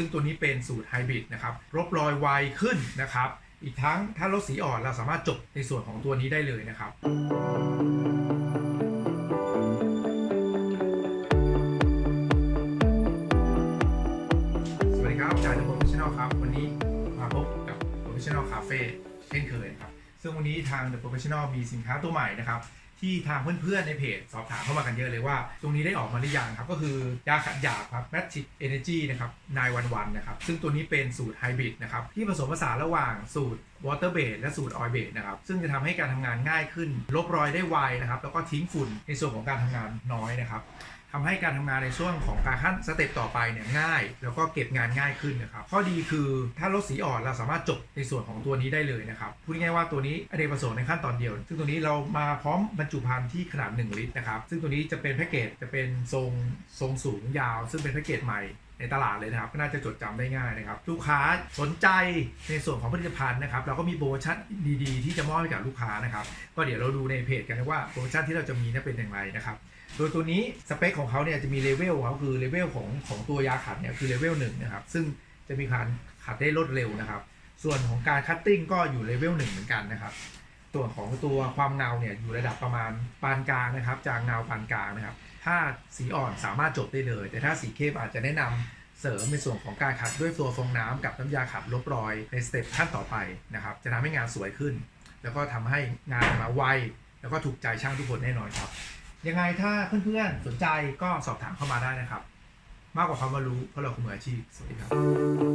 ซึ่งตัวนี้เป็นสูตรไฮบริดนะครับลบรอยไวขึ้นนะครับ อีกทั้งถ้าลดสีอ่อนเราสามารถจบในส่วนของตัวนี้ได้เลยนะครับสวัสดีครับจาก The Professional ครับ วันนี้มาพบกับ Professional Cafe เช่นเคยนะครับ ซึ่งวันนี้ทาง The Professional มีสินค้าตัวใหม่นะครับ ที่ทางเพื่อนๆในเพจสอบถามเข้ามากันเยอะเลยว่า ตรงนี้ได้ออกมาหรือยังครับ ก็คือยาขัดหยาบครับแมทชิตเอเนจีนะครับนายวันะครับ ซึ่งตัวนี้เป็นสูตรไฮบริดนะครับที่ผสมผสานระหว่างสูตร Water Base และสูตร Oil Base นะครับ ซึ่งจะทำให้การทำงานง่ายขึ้น ลบรอยได้ไวนะครับ แล้วก็ทิ้งฝุ่นในส่วนของการทำงานน้อยนะครับทำให้การทำงานในช่วงของการขั้นสเต็ปต่อไปเนี่ยง่าย แล้วก็เก็บงานง่ายขึ้นนะครับ ข้อดีคือถ้าลดสีอ่อนเราสามารถจบในส่วนของตัวนี้ได้เลยนะครับ พูดง่ายว่าตัวนี้อเนกประสงค์ในขั้นตอนเดียว ซึ่งตัวนี้เรามาพร้อมบรรจุภัณฑ์ที่ขนาด 1 ลิตรนะครับ ซึ่งตัวนี้จะเป็นแพ็กเกจจะเป็นทรงทรงสูงยาว ซึ่งเป็นแพ็กเกจใหม่ ในตลาดเลยนะครับก็น่าจะจดจำได้ง่ายนะครับ ลูกค้าสนใจในส่วนของผลิตภัณฑ์นะครับ เราก็มีโปรโมชั่นดีๆ ที่จะมอบให้กับลูกค้านะครับ ก็เดี๋ยวเราดูในเพจกันนะว่าโปรโมชั่นที่เราจะมีนั้นเป็นอย่างไรนะครับโดยตัวนี้สเปคของเขาเนี่ยจะมีเลเวลเขาคือเลเวลของของตัวยาขัดเนี่ยคือเลเวลหนึ่งนะครับซึ่งจะมีการขัดได้รวดเร็วนะครับ ส่วนของการคัตติ้งก็อยู่เลเวลหนึ่งเหมือนกันนะครับตัวของตัวความเงาเนี่ยอยู่ระดับประมาณปานกลางนะครับ จากเงาปานกลางนะครับ ถ้าสีอ่อนสามารถจบได้เลย แต่ถ้าสีเข้มอาจจะแนะนำเสริมในส่วนของการขัดด้วยตัวฟองน้ำกับน้ำยาขัดลบรอยในสเต็ปขั้นต่อไปนะครับ จะทำให้งานสวยขึ้น แล้วก็ทำให้งานมาไวแล้วก็ถูกใจช่างทุกคนแน่นอนครับ ยังไงถ้าเพื่อนๆสนใจก็สอบถามเข้ามาได้นะครับ มากกว่าความรู้เพราะเราคือมืออาชีพสวัสดีครับ